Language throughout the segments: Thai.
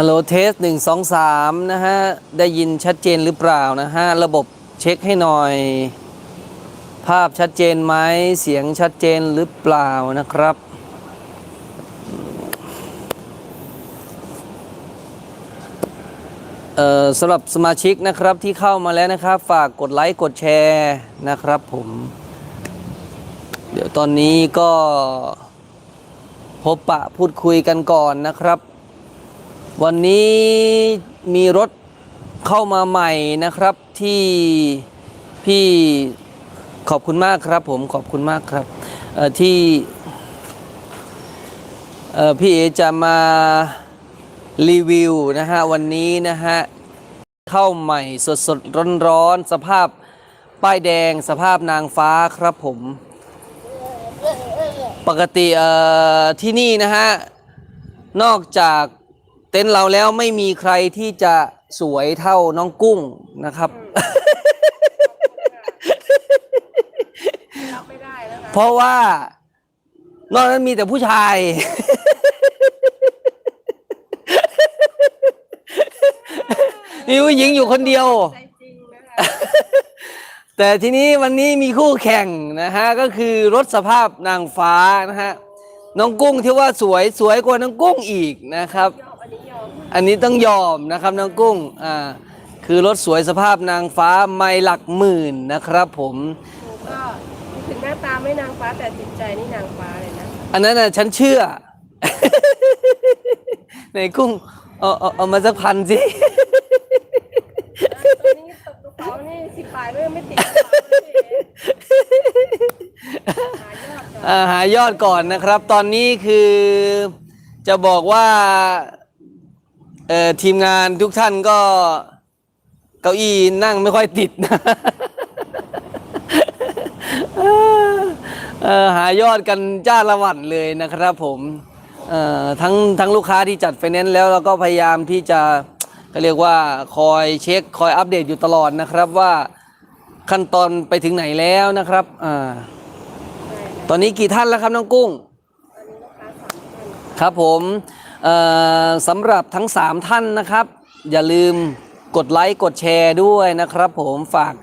ฮัลโหลเทสหนึ่งสองสามนะฮะ ได้ยินชัดเจนหรือเปล่านะฮะ ระบบเช็คให้หน่อย ภาพชัดเจนไหมเสียงชัดเจนหรือเปล่านะครับเอ่อสำหรับสมาชิกนะครับที่เข้ามาแล้วนะครับ ฝากกดไลค์กดแชร์นะครับผม เดี๋ยวตอนนี้ก็พบปะพูดคุยกันก่อนนะครับ วันนี้มีรถเข้ามาใหม่นะครับที่พี่ขอบคุณมากครับผมขอบคุณมากครับที่พี่เอจะมารีวิวนะฮะวันนี้นะฮะเข้าใหม่สดสดร้อนร้อนๆสภาพป้ายแดงสภาพนางฟ้าครับผม ปกติเอ่อที่นี่นะฮะนอกจาก เต็นท์เราแล้วไม่มีใครที่จะสวยเท่าน้องกุ้งนะครับ รับไม่ได้แล้วนะเพราะว่านอกนั้นมีแต่ผู้ชาย มีผู้หญิงอยู่คนเดียว ใจจริงนะคะแต่ทีนี้วันนี้มีคู่แข่งนะฮะก็คือรถสภาพนางฟ้านะฮะน้องกุ้งที่ว่าสวยสวยกว่าน้องกุ้งอีกนะครับ ย อมอันนี้ยอมอันนี้ต้องยอมนะครับน้องกุ้งอ่าคือรถสวยสภาพนางฟ้าไม่หลักหมื่นนะครับ ผมหนูก็ถึงหน้าตาไม่นางฟ้าแต่จิตใจนี่นางฟ้าเลยนะ อันนั้นน่ะฉันเชื่อ ในกุ้งเอาเอาเอามาสักพันสิตอนนี้ตกกระเป๋านี่สิบบาทก็ยังไม่ติดกระเป๋าเลยหายอดก่อนอ่าหายอดก่อนนะครับ ตอนนี้คือจะบอกว่า เอ่อทีมงานทุกท่านก็เก้าอี้นั่งไม่ค่อยติดนะเออหายอดกันจ้าละวันเลยนะครับผมเอ่อทั้งทั้งลูกค้าที่จัดไฟแนนซ์แล้วเราก็พยายามที่จะก็เรียกว่าคอยเช็คคอยอัปเดตอยู่ตลอดนะครับว่าขั้นตอนไปถึงไหนแล้วนะครับอ่าตอนนี้กี่ท่านแล้วครับน้องกุ้ง ครับผม สำหรับทั้ง 3 ท่านนะครับ อย่าลืมกดไลค์กดแชร์ด้วยนะครับ ผมฝาก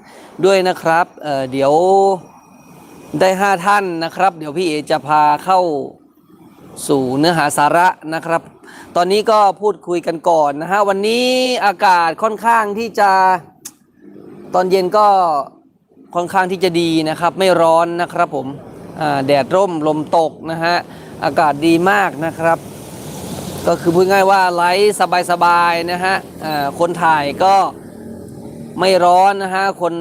ด้วยนะครับเเดี๋ยวได้ 5 ท่านนะครับ เดี๋ยวพี่เอจะพาเข้าสู่เนื้อหาสาระนะครับ ตอนนี้ก็พูดคุยกันก่อนนะฮะวันนี้อากาศค่อนข้างที่จะตอนเย็นก็ค่อนข้างที่จะดีนะครับ ไม่ร้อนนะครับผมแดดร่มลมตกนะฮะอากาศดีมากนะครับ ก็คือพูดง่ายว่าไลฟ์สบายๆนะฮะคนถ่ายก็ไม่ร้อนนะฮะ คน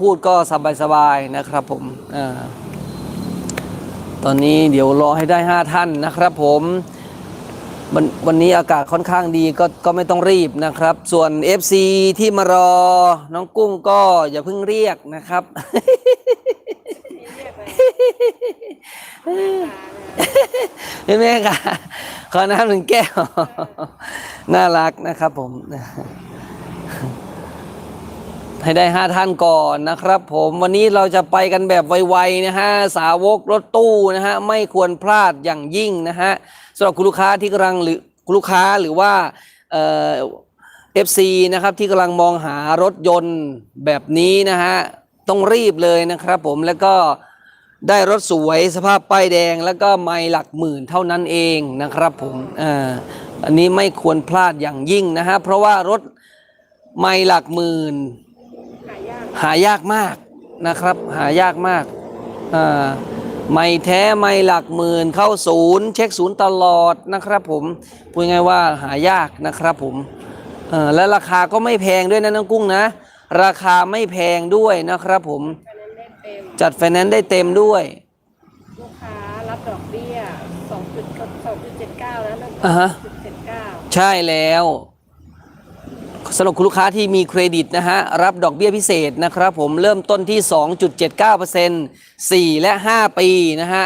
พูดก็สบายๆนะครับผมอตอนนี้เดี๋ยวรอให้ได้ 5 ท่านนะครับผมวันวันนี้อากาศค่อนข้างดีก็ก็ไม่ต้องรีบนะครับ ส่วน FC ที่มารอน้องกุ้งก็อย่าเพิ่งเรียกนะครับ ไปหน้าตาเนี่ไหมคะขอน้ำหนึ่งแก้ว น่ารักนะครับผม ให้ได้ห้าท่านก่อนนะครับ ผมวันนี้เราจะไปกันแบบไวๆนะฮะสาวกรถตู้นะฮะไม่ควรพลาดอย่างยิ่งนะฮะสำหรับคุณลูกค้าที่กำลังหรือคุณลูกค้าหรือว่าเอ่อฟซีนะครับที่กำลังมองหารถยนต์แบบนี้นะฮะต้องรีบเลยนะครับผมแล้วก็ ได้รถสวยสภาพป้ายแดงแล้วก็ไม่หลักหมื่นเท่านั้นเองนะครับผมอ่าอันนี้ไม่ควรพลาดอย่างยิ่งนะฮะเพราะว่ารถไม่หลักหมื่น หายากมากนะครับ หายากมากอ่าไม่แท้ไม่หลักหมื่นเข้าศูนย์เช็คศูนย์ตลอดนะครับผมพูดง่ายว่าหายากนะครับผมอ่อและราคาก็ไม่แพงด้วยนะน้องกุ้งนะ ราคาไม่แพงด้วยนะครับผม ต็มจัดไฟแนนซ์ได้เต็มด้วย ลูกค้ารับดอกเบี้ยสองจุดสองจุดเจ็ดเก้านะนั่นอ่าฮะ จุดเจ็ดเก้าใช่แล้วสำหรับคุณลูกค้าที่มีเครดิตนะฮะ รับดอกเบี้ยพิเศษนะครับผมเริ่มต้นที่ 2.79% 4 และ 5 ปีนะฮะ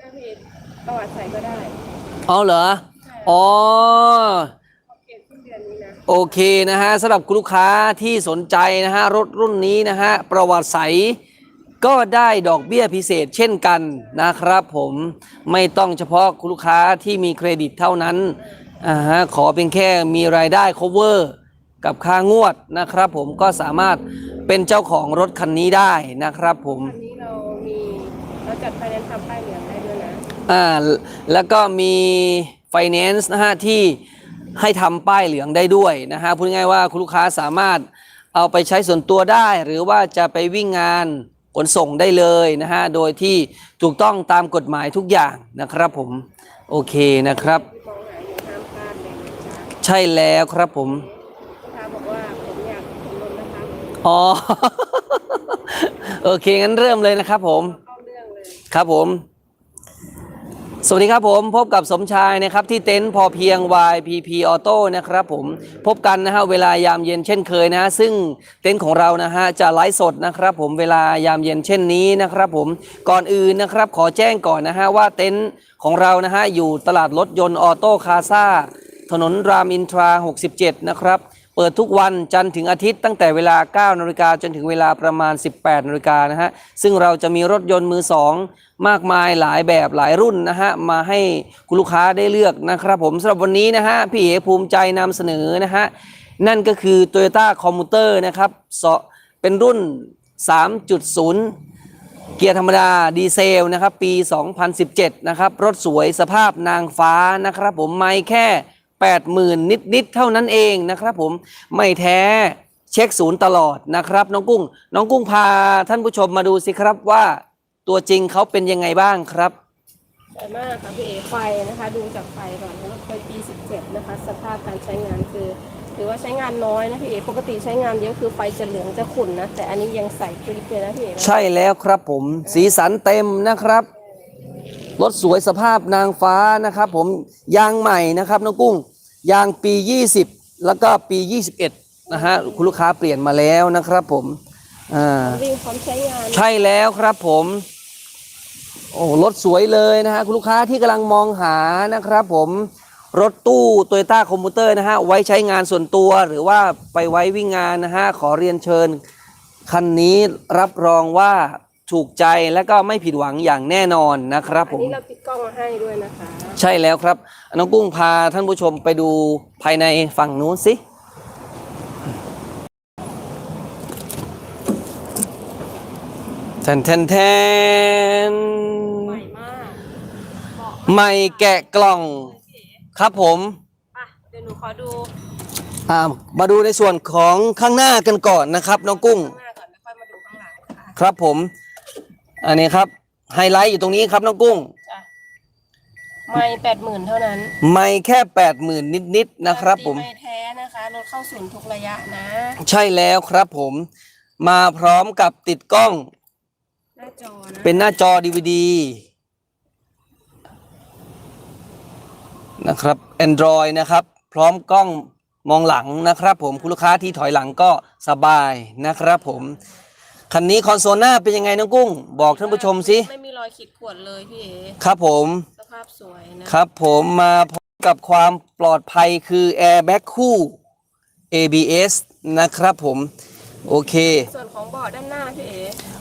ถ้าผิดประวัติใส่ก็ได้เอาเหรอ อ๋อ ขอบเขตสิ้นเดือนนี้นะ โอเคนะฮะสำหรับคุณลูกค้าที่สนใจนะฮะ รถรุ่นนี้นะฮะ ประวัติใส ก็ได้ดอกเบี้ยพิเศษเช่นกันนะครับผมไม่ต้องเฉพาะคุณลูกค้าที่มีเครดิตเท่านั้นอ่าฮะขอเพียงแค่มีรายได้ cover กับค่างวดนะครับผมก็สามารถเป็นเจ้าของรถคันนี้ได้นะครับผมคันนี้เรามีเราจัดไฟแนนซ์ทำป้ายเหลืองได้ด้วยนะอ่าแล้วก็มี finance นะฮะที่ให้ทำป้ายเหลืองได้ด้วยนะฮะพูดง่ายๆว่าคุณลูกค้าสามารถเอาไปใช้ส่วนตัวได้ หรือว่าจะไปวิ่งงาน ขนส่งได้เลยนะฮะ โดยที่ถูกต้องตามกฎหมายทุกอย่างนะครับผม โอเคนะครับ ใช่แล้วครับผมลูกค้าบอกว่าผมอยากผมลดนะคะอ๋อ โอเค งั้นเริ่มเลยนะครับผม ครับผม สวัสดีครับผมพบกับสมชายนะครับที่เต็นท์พอเพียง YPP Auto นะครับผมพบกันนะฮะเวลายามเย็นเช่นเคยนะฮะซึ่งเต็นท์ของเรานะฮะจะไลฟ์สดนะครับผมเวลายามเย็นเช่นนี้นะครับผมก่อนอื่นนะครับขอแจ้งก่อนนะฮะว่าเต็นท์ของเรานะฮะอยู่ตลาดรถยนต์ออโต้คาซาถนนรามอินทรา 67 นะครับ เปิดทุกวันจันทร์ถึงอาทิตย์ตั้งแต่เวลา 9นาฬิกาจนถึงเวลาประมาณ 18นาฬิกานะฮะ ซึ่งเราจะมีรถยนต์มือสองมากมายหลายแบบหลายรุ่นนะฮะ มาให้คุณลูกค้าได้เลือกนะครับผมสำหรับวันนี้นะฮะ พี่เอภูมิใจนำเสนอนะฮะ นั่นก็คือ Toyota Commuter นะครับเป็นรุ่น 3.0เกียร์ธรรมดาดีเซลนะครับปี 2017 นะครับ รถสวยสภาพนางฟ้านะครับผมไม่แค่ 80,000 นิดๆเท่านั้นเองนะครับผมไม่แท้เช็คศูนย์ตลอดนะครับ น้องกุ้ง น้องกุ้งพาท่านผู้ชมมาดูสิครับว่าตัวจริงเขาเป็นยังไงบ้างครับสวยมากค่ะพี่เอไฟนะคะ ดูจากไฟก่อนรถไฟปี 17 นะคะ สภาพการใช้งานคือถือว่าใช้งานน้อยนะพี่เอปกติใช้งานเยอะคือไฟจะเหลืองจะขุ่นนะแต่อันนี้ยังใสกริบเลยนะพี่เอนะ ใช่แล้วครับผม สีสันเต็มนะครับ รถสวยสภาพนางฟ้านะครับผมยางใหม่นะครับน้องกุ้ง ยางปี 20 แล้วก็ปี 21 นะฮะคุณลูกค้าเปลี่ยนมาแล้วนะครับผมอ่าวิ่งพร้อมใช้งานใช่แล้วครับผมโอ้รถสวยเลยนะฮะคุณลูกค้าที่กำลังมองหานะครับผมรถตู้โตโยต้าคอมมูเตอร์นะฮะไว้ใช้งานส่วนตัวหรือว่าไปไว้วิ่งงานนะฮะขอเรียนเชิญ คันนี้รับรองว่า ถูกใจและก็ไม่ผิดหวังอย่างแน่นอนนะครับอัผนม นี้เราติดกล้องมาให้ด้วยนะคะ ใช่แล้วครับ น้องกุ้งพาท่านผู้ชมไปดูภายในฝั่งนู้นสิ แทนแทนแทนใหม่มากเบาะใหม่แกะกล่องครับผม อะเดี๋ยวหนูขอดูอ่ามาดูในส่วนของข้างหน้ากันก่อนนะครับ น้องกุ้ง ข้างหน้าก่อนแล้วค่อยมาดูข้างหลังค่ะครับผม อันนี้ครับ ไฮไลท์อยู่ตรงนี้ครับน้องกุ้งจ้ะไม่แปดหมื่นเท่านั้น ไม่แค่แปดหมื่นนิดๆนะครับ ผมไม่แท้นะคะรถเข้าศูนย์ทุกระยะนะ ใช่แล้วครับผม มาพร้อมกับติดกล้อง หน้าจอนะเป็นหน้าจอ DVD นะครับ Android นะครับ พร้อมกล้องมองหลังนะครับ ผมคุณลูกค้าที่ถอยหลังก็สบายนะครับ ผม คันนี้คอนโซลหน้าเป็นยังไงน้องกุ้ง บอกท่านผู้ชมสิไม่มีรอยขีดข่วนเลยพี่เอครับผมสภาพสวยนะครับผมมาพร้อมกับความปลอดภัยคือ Airbag คู่ ABS นะครับผมโอเค ส่วนของเบาะด้านหน้าพี่เอ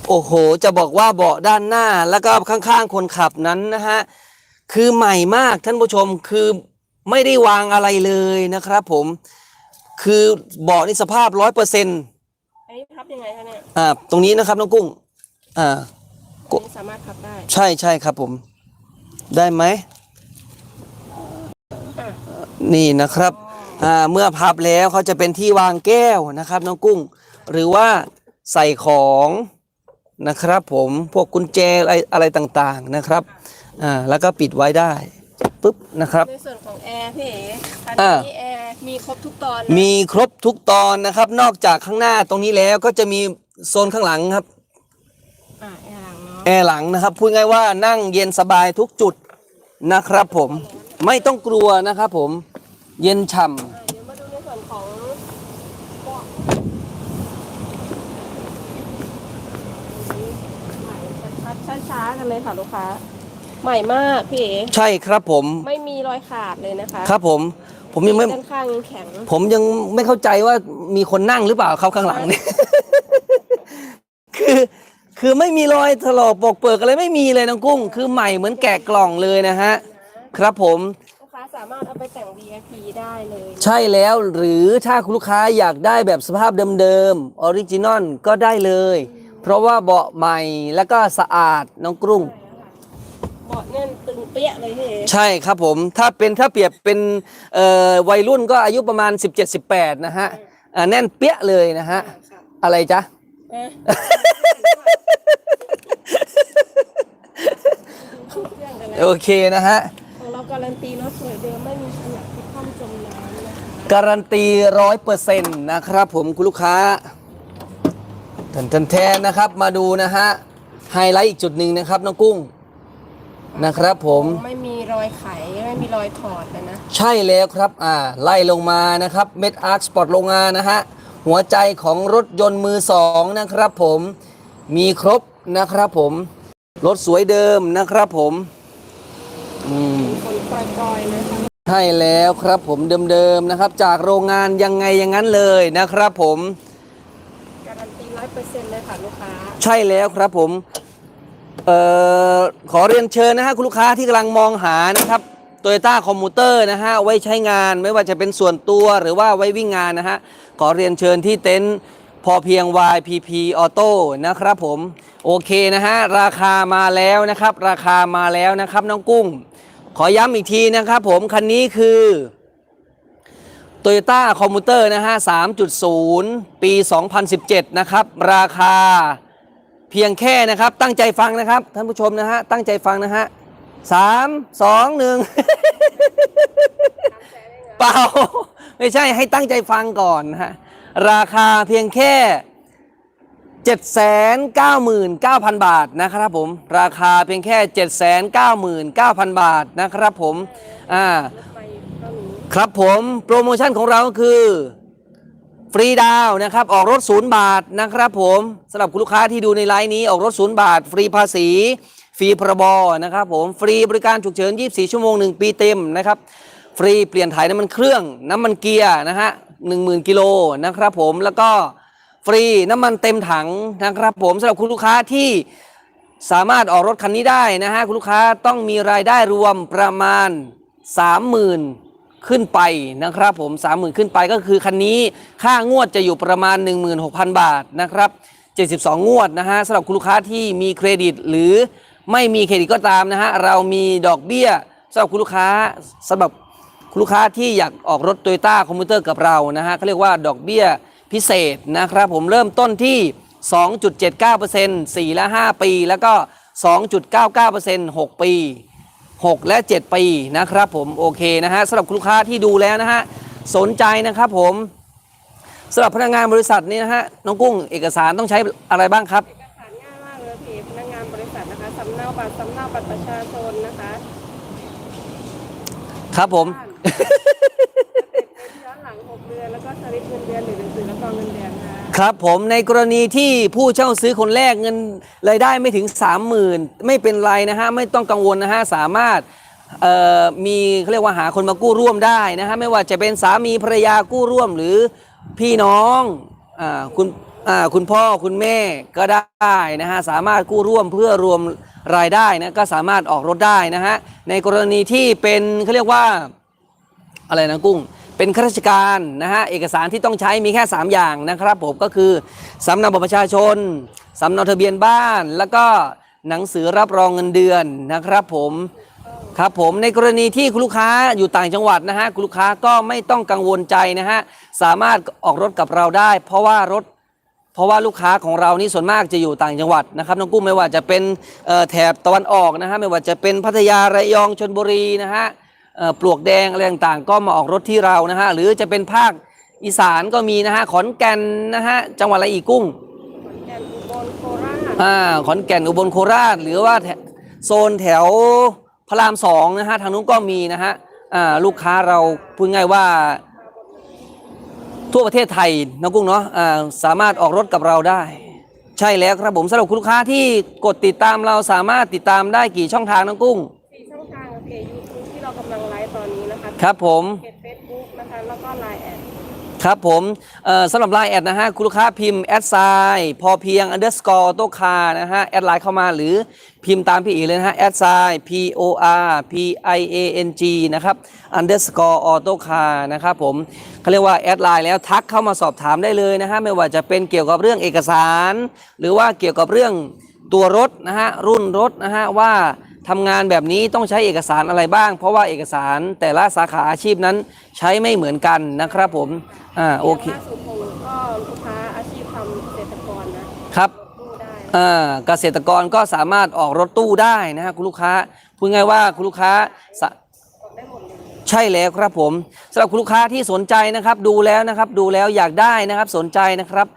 โอ้โห จะบอกว่าเบาะด้านหน้าแล้วก็ข้างๆคนขับนั้นนะฮะคือใหม่มากท่านผู้ชมคือไม่ได้วางอะไรเลยนะครับผมคือเบาะนี่สภาพร้อยเปอร์เซ็นต์อั นนี้พับยังไงคะเนี่ยอ่า ตรงนี้นะครับน้องกุ้ง อ่า อันนี้สามารถพับได้ใช่ใช่ครับผม ได้ไหม นี่นะครับ อ่า เมื่อพับแล้วเขาจะเป็นที่วางแก้วนะครับน้องกุ้ง หรือว่าใส่ของนะครับผม พวกกุญแจอะไรอะไรต่างๆนะครับ อ่า แล้วก็ปิดไว้ได้ ปุ๊บนะครับ ในส่วนของแอร์พี่เอคันอ่านี้แอร์มีครบทุกตอนนะมีครบทุกตอนนะครับ นอกจากข้างหน้าตรงนี้แล้วก็จะมีโซนข้างหลังครับ อ่าแอร์หลังเนาะแอร์หลังนะครับพูดง่ายว่านั่งเย็นสบายทุกจุดนะครับ ผมไม่ต้องกลัวนะครับ ผมเย็นฉ่ำ อ่าเดี๋ยวมาดูในส่วนของเบาะใหม่ชัดๆช้าๆกันเลยค่ะลูกค้า ใหม่มากพี่เอใช่ครับผมไม่มีรอยขาดเลยนะคะครับผม ผมยังไม่ด้านข้างยังแข็งผมยังไม่เข้าใจว่ามีคนนั่งหรือเปล่าเขาข้างหลังเนี่ยคือคือไม่มีรอยถลอกปอกเปิกอะไรไม่มีเลยน้องกุ้ง คือใหม่เหมือนแกะกล่องเลยนะฮะครับผมลูกค้าสสามารถเอาไปแต่ง VIP ได้เลย ใช่แล้วหรือถ้าคุณลูกค้าอยากได้แบบสภาพเดิมๆออริจินอลก็ได้เลย เพราะว่าเบาะใหม่แล้วก็สะอาดน้องกรุ้ง เบาะแน่นตึงเปี้ยเลยพี่เอใช่ครับผมถ้าเป็นถ้าเปรียบเป็นเอ่อวัยรุ่นก็อายุประมาณ 17-18 นะฮะอ่าแน่นเปี้ยเลยนะฮะค่ะอะไรจ๊ะ เอ๊ะเครื่องกันแล้วโอเคนะฮะ ของเราการันตีรถสวยเดิมไม่มีขยะที่ข้ามจมน้ำนะคะ การันตีร้อยเปอร์เซ็นต์นะครับผมคุณลูกค้าทันทันแทนนะครับมาดูนะฮะ ไฮไลท์อีกจุดหนึ่งนะครับน้องกุ้ง นะครับผมไม่มีรอยไขไม่มีรอยถอดเลยนะ ใช่แล้วครับอ่าไล่ลงมานะครับเม็ดอาร์คสปอร์ตโรงงานนะฮะหัวใจของรถยนต์มือสองนะครับผมมีครบนะครับผม รถสวยเดิมนะครับผมอืมคนปล่อยๆนะคะใช่แล้วครับผมเดิมๆนะครับ จากโรงงานยังไงอย่างนั้นเลยนะครับผม การันตีร้อยเปอร์เซ็นต์เลยค่ะลูกค้า ใช่แล้วครับผม เอ่อขอเรียนเชิญนะฮะคุณลูกค้าที่กำลังมองหานะครับโตโยต้าคอมมูเตอร์นะฮะไว้ใช้งานไม่ว่าจะเป็นส่วนตัวหรือว่าไว้วิ่งงานนะฮะขอเรียนเชิญที่เต็นท์พอเพียง YPP Auto นะครับผมโอเคนะฮะราคามาแล้วนะครับ ราคามาแล้วนะครับน้องกุ้ง ขอย้ำอีกทีนะครับผมคันนี้คือ Toyota c o m m u t e r นะฮะ3.0 ปี 2017 นะครับ ราคา เพียงแค่นะครับ ตั้งใจฟังนะครับ ท่านผู้ชมนะฮะ ตั้งใจฟังนะฮะสามสองหนึ่งเปล่า ไม่ใช่ให้ตั้งใจฟังก่อนนะฮะ ราคาเพียงแค่799,000บาทนะครับผม ราคาเพียงแค่799,000บาทนะครับผม อ่าไปก็มีครับผม โปรโมชั่นของเราก็คือ ฟรีดาวนะครับออกรถศูนย์บาทนะครับผมสำหรับคุณลูกค้าที่ดูในไลน์นี้ออกรถศูนย์บาท ฟรีภาษี ฟรีพรบนะครับผมฟรีบริการฉุกเฉิน 24 ชั่วโมง 1 ปีเต็มนะครับฟรีเปลี่ยนถ่ายน้ำมันเครื่องน้ำมันเกียร์นะฮะ10,000กิโลนะครับผมแล้วก็ฟรีน้ำมันเต็มถังนะครับผมสำหรับคุณลูกค้าที่สามารถออกรถคันนี้ได้นะฮะคุณลูกค้าต้องมีรายได้รวมประมาณ 30,000 ขึ้นไปนะครับผม 30,000 ขึ้นไปก็คือคันนี้ค่างวดจะอยู่ประมาณ 16,000 บาทนะครับ72 งวดนะฮะสำหรับคุณลูกค้าที่มีเครดิตหรือไม่มีเครดิตก็ตามนะฮะเรามีดอกเบี้ยสำหรับคุณลูกค้าสำหรับคุณลูกค้าที่อยากออกรถโตโยต้าคอมพิวเตอร์กับเรานะฮะเขาเรียกว่าดอกเบี้ยพิเศษนะครับผมเริ่มต้นที่ 2.79% 4 และ 5 ปี แล้วก็ 2.99% 6 ปี 6 และ 7 ปีนะครับผมโอเคนะฮะสำหรับคุณลูกค้าที่ดูแล้วนะฮะสนใจนะครับผมสำหรับพนักงานบริษัทนี้นะฮะน้องกุ้งเอกสารต้องใช้อะไรบ้างครับ เอกสารง่ายมากเลยพี่พนักงานบริษัทนะคะสำเนาบัตรสำเนาบัตรประชาชนนะคะครับผมบ้านสเต็ปเป็นย้อนหลัง6เดือนแล้วก็สลิปเงินเดือนหรือหนังสือรับรองเงินเดือนค่ะ ครับผมในกรณีที่ผู้เช่าซื้อคนแรกเงินรายได้ไม่ถึง 30,000 ไม่เป็นไรนะฮะไม่ต้องกังวลนะฮะสามารถมีเขาเรียกว่าหาคนมากู้ร่วมได้นะฮะไม่ว่าจะเป็นสามีภรรยากู้ร่วมหรือพี่น้องอคุณคุณพ่อคุณแม่ก็ได้นะฮะสามารถกู้ร่วมเพื่อรวมรายได้นะก็สามารถออกรถได้นะฮะในกรณีที่เป็นเขาเรียกว่าอะไรนะกุ้ง เป็นข้าราชการนะฮะเอกสารที่ต้องใช้มีแค่ 3 อย่างนะครับผมก็คือสำเนาบัตรประชาชนสำเนาทะเบียนบ้าน แล้วก็หนังสือรับรองเงินเดือนนะครับผมครับผมในกรณีที่คุณลูกค้าอยู่ต่างจังหวัดนะฮะคุณลูกค้าก็ไม่ต้องกังวลใจนะฮะสามารถออกรถกับเราได้ เพราะว่ารถเพราะว่าลูกค้าของเรานี่ส่วนมากจะอยู่ต่างจังหวัดนะครับน้องกุ้งไม่ว่าจะเป็นแถบตะวันออกนะฮะไม่ว่าจะเป็นพัทยาระยองชนบุรีนะฮะ ปลวกแดงอะไรต่างๆ ก็มาออกรถที่เรานะฮะหรือจะเป็นภาคอีสานก็มีนะฮะขอนแก่นนะฮะจังหวัดอะไรอีกกุ้งขอนแก่นอุบลโคราชอ่าขอนแก่นอุบลโคราช หรือว่าแถโซนแถวพระรามสองนะฮะทางนู้นก็มีนะฮะอ่าลูกค้าเราพูดง่ายว่า ทั่วประเทศไทยนะกุ้งเนาะอ่าสามารถออกรถกับเราได้ ใช่แล้วครับผมสำหรับคุณลูกค้าที่กดติดตามเราสามารถติดตามได้กี่ช่องทางน้องกุ้งสี่ช่องทางเพจยูทูบที่เรากำลัง คะครับผมเพจเฟซบุ๊กนะคะแล้วก็ไลน์แอดครับผมเอ่อสำหรับไลน์แอดนะฮะคุณลูกค้าพิมพ์แอดไซน์พอเพียง underscore โตคานะฮะแอดไลน์เข้ามาหรือพิมพ์ตามพี่อีเลยนะฮะแอดไซน์ p o r p i a n g นะครับ underscore auto car นะครับผมเขาเรียกว่าแอดไลน์แล้วทักเข้ามาสอบถามได้เลยนะฮะไม่ว่าจะเป็นเกี่ยวกับเรื่องเอกสาร หรือว่าเกี่ยวกับเรื่องตัวรถนะฮะรุ่นรถนะฮะว่า ทำงานแบบนี้ต้องใช้เอกสารอะไรบ้าง เพราะว่าเอกสารแต่ละสาขาอาชีพนั้นใช้ไม่เหมือนกันนะครับผมอ่าโอเคย่างล่าสุดผมก็ลูกค้าอาชีพทำเกษตรกรนะครับตู้ได้ อ่าเกษตรกรก็สามารถออกรถตู้ได้นะฮะคุณลูกค้าพูดง่ายว่าคุณลูกค้าสะออกได้หมดเลยใช่แล้วครับผมสำหรับคุณลูกค้าที่สนใจนะครับ ดูแล้วนะครับดูแล้วอยากได้นะครับสนใจนะครับ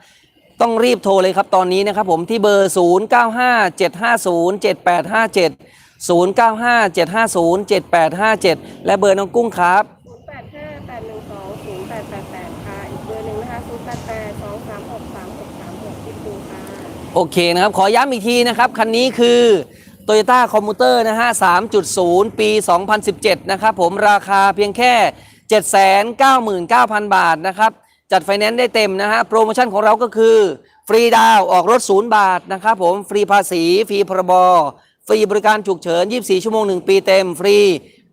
ต้องรีบโทรเลยครับตอนนี้นะครับผมที่เบอร์ 0 9 5 7 5 0 7 8 5 7 0 9 5 7 5 0 7 8 5 7 และเบอร์น้องกุ้งครับ 0 8 5 8 1 2 0 8 8 8 ค่ะ อีกเบอร์หนึ่งนะคะ 0 8 8 2 3 6 3 6 3 6ที่ปูค่ะ โอเคนะครับ ขอย้ำอีกทีนะครับ คันนี้คือ Toyota Commuter นะฮะ 3.0 ปี 2017 นะครับผมราคาเพียงแค่ 799,000 บาทนะครับ จัดไฟแนนซ์ได้เต็มนะฮะ โปรโมชั่นของเราก็คือ ฟรีดาวน์ออกรถ 0 บาทนะครับผม ฟรีภาษี ฟรีพรบ ฟรีบริการฉุกเฉิน 24 ชั่วโมง 1 ปีเต็ม ฟรี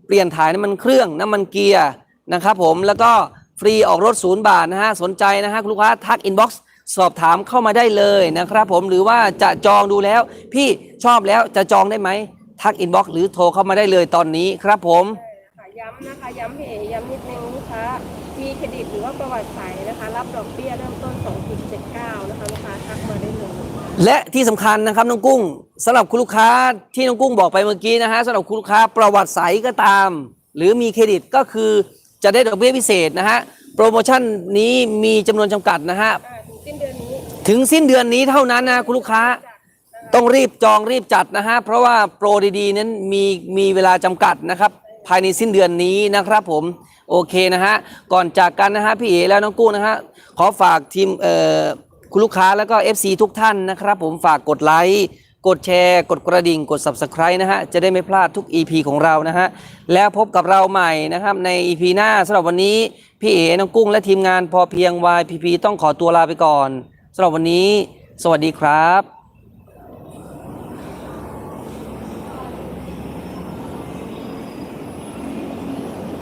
เปลี่ยนถ่ายน้ำมันเครื่องน้ำมันเกียร์นะครับผมแล้วก็ฟรีออกรถ0บาทนะฮะสนใจนะฮะคุณลูกค้าทักอินบ็อกซ์สอบถามเข้ามาได้เลยนะครับผมหรือว่าจะจองดูแล้ว พี่ชอบแล้วจะจองได้ไหม ทักอินบ็อกซ์หรือโทรเข้ามาได้เลยตอนนี้ครับผม ค่ะย้ำนะคะ ย้ำเพย้ำนิดนึงลูกค้า มีเครดิตหรือว่าประวัติใสนะคะ รับดอกเบี้ยเริ่มต้น 2.79 นะคะลูกค้าทักมาได้เลย และที่สำคัญนะครับน้องกุ้ง สำหรับคุณลูกค้าที่น้องกุ้งบอกไปเมื่อกี้นะฮะสำหรับคุณลูกค้าประวัติใสก็ตาม หรือมีเครดิตก็คือจะได้ดอกเบี้ยพิเศษนะฮะโปรโมชั่นนี้มีจำนวนจำกัดนะฮะถึงสิ้นเดือนนี้ถึงสิ้นเดือนนี้เท่านั้นนะคุณลูกค้าต้องรีบจองรีบจัดนะฮะเพราะว่าโปรดีๆนั้นมีมีเวลาจำกัดนะครับ ภายในสิ้นเดือนนี้นะครับผมโอเคนะฮะก่อนจากกันนะฮะพี่เอ๋แล้วน้องกุ้งนะฮะขอฝากทีมเอ่อคุณลูกค้าแล้วก็ FC ทุกท่านนะครับ ผมฝากกดไลค์ กดแชร์ กดกระดิ่ง กด Subscribe นะฮะ จะได้ไม่พลาดทุก EP ของเรานะฮะ แล้วพบกับเราใหม่นะครับ ใน EP หน้าสำหรับวันนี้ พี่เอ๋น้องกุ้งและทีมงานพอเพียง YPP ต้องขอตัวลาไปก่อนสำหรับวันนี้ สวัสดีครับ